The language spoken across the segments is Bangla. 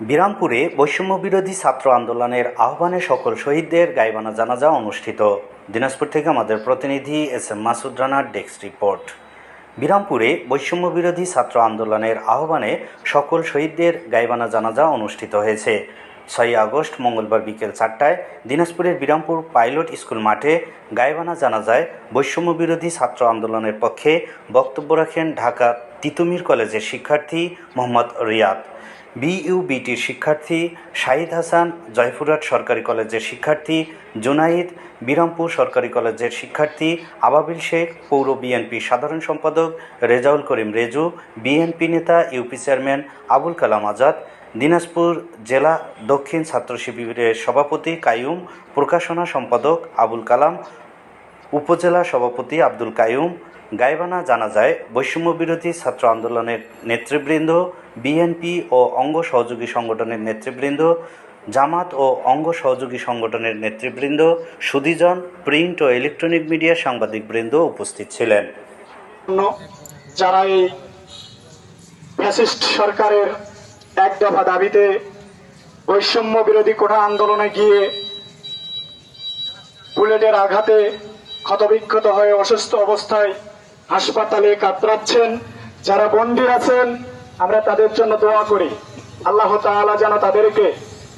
বিরামপুরে বৈষম্য বিরোধী ছাত্র আন্দোলনের আহ্বানে সকল শহীদদের গাইবানা জানাজা অনুষ্ঠিত। দিনাজপুর থেকে আমাদের প্রতিনিধি এস এম মাসুদ রানার ডেস্ক রিপোর্ট। বিরামপুরে বৈষম্য বিরোধী ছাত্র আন্দোলনের আহ্বানে সকল শহীদদের গাইবানা জানাজা অনুষ্ঠিত হয়েছে। ছয় আগস্ট মঙ্গলবার বিকেল চারটায় দিনাজপুরের বিরামপুর পাইলট স্কুল মাঠে গাইবানা জানাজায় বৈষম্য বিরোধী ছাত্র আন্দোলনের পক্ষে বক্তব্য রাখেন ঢাকা তিতুমির কলেজের শিক্ষার্থী মোহাম্মদ রিয়াদ। বিইউবিটির শিক্ষার্থী শাহিদ হাসান, জয়পুরহাট সরকারি কলেজের শিক্ষার্থী জুনাইদ, বিরামপুর সরকারি কলেজের শিক্ষার্থী আবাবিল শেখ, পৌর বিএনপি সাধারণ সম্পাদক রেজাউল করিম রেজু বিএনপি নেতা ইউপি চেয়ারম্যান আবুল কালাম আজাদ, দিনাজপুর জেলা দক্ষিণ ছাত্র শিবিরের সভাপতি কাইয়ুম প্রকাশনা সম্পাদক আবুল কালাম, উপজেলা সভাপতি আব্দুল কায়ুম, গাইবানা জানা যায় বৈষম্য বিরোধী ছাত্র আন্দোলনের নেতৃবৃন্দ বিএনপি ও অঙ্গ সহযোগী সংগঠনের নেতৃবৃন্দ, জামাত ও অঙ্গ সহযোগী সংগঠনের নেতৃবৃন্দ সুদীজন প্রিন্ট ও ইলেকট্রনিক মিডিয়া সাংবাদিকবৃন্দ উপস্থিত ছিলেন। যারা এই ফ্যাসিস্ট সরকারের এক দফা দাবিতে বৈষম্য বিরোধী কোঠা আন্দোলনে গিয়ে বুলেটের আঘাতে ক্ষতবিক্ষত হয়ে অসুস্থ অবস্থায় হাসপাতালে কাতরাচ্ছেন, যারা বন্দী আছেন আমরা তাদের জন্য দোয়া করি। আল্লাহ তাআলা যেন তাদেরকে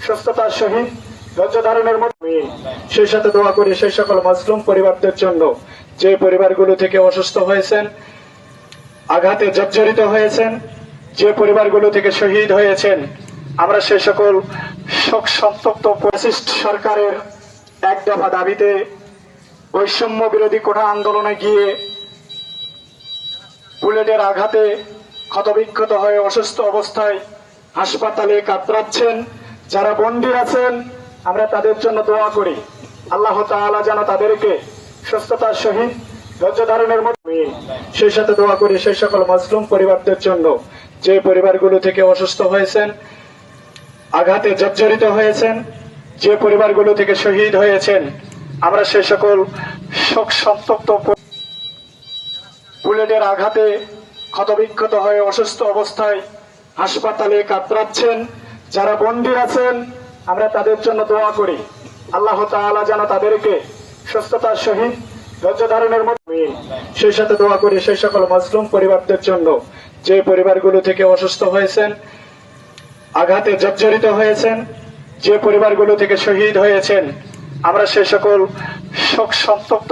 সুস্থতার সহিত ধৈর্য ধারণের মধ্যে সেই সাথে দোয়া করি সেই সকল মজলুম পরিবারদের জন্য। যে পরিবারগুলো থেকে অসুস্থ হয়েছেন, আঘাতে জর্জরিত হয়েছেন, যে পরিবারগুলো থেকে শহীদ হয়েছেন, আমরা সে সকল শোক সন্তপ্ত ফ্যাসিস্ট সরকারের এক দফা দাবিতে বৈষম্য বিরোধী কোঠা আন্দোলনে গিয়ে বুলেটের আঘাতে ক্ষতবিক্ষত হয়ে অসুস্থ অবস্থায় হাসপাতালে কাতরাচ্ছেন, যারা বন্দী আছেন, আমরা তাদের জন্য দোয়া করি। আল্লাহ তাআলা যেন তাদেরকে সুস্থতার সহিত ধৈর্য ধারণের মধ্যে সেই সাথে দোয়া করি সেই সকল মজলুম পরিবারদের জন্য। যে পরিবারগুলো থেকে অসুস্থ হয়েছেন, আঘাতে জর্জরিত হয়েছেন, যে পরিবারগুলো থেকে শহীদ হয়েছেন, আমরা সে সকল শোক সন্তপ্ত বুলেটের আঘাতে ক্ষতবিক্ষত হয়ে অসুস্থ অবস্থায় হাসপাতালে কাতরাচ্ছেন। যারা বন্দী আছেন, আমরা তাদের জন্য দোয়া করি। আল্লাহ তাআলা যেন তাদেরকে সুস্থতার সহিত ধৈর্য ধারণের মধ্যে সেই সাথে দোয়া করি সেই সকল মজলুম পরিবারদের জন্য। যে পরিবারগুলো থেকে অসুস্থ হয়েছেন, আঘাতে জর্জরিত হয়েছেন, যে পরিবারগুলো থেকে শহীদ হয়েছেন, আমরা সে সকল শোক সন্তপ্ত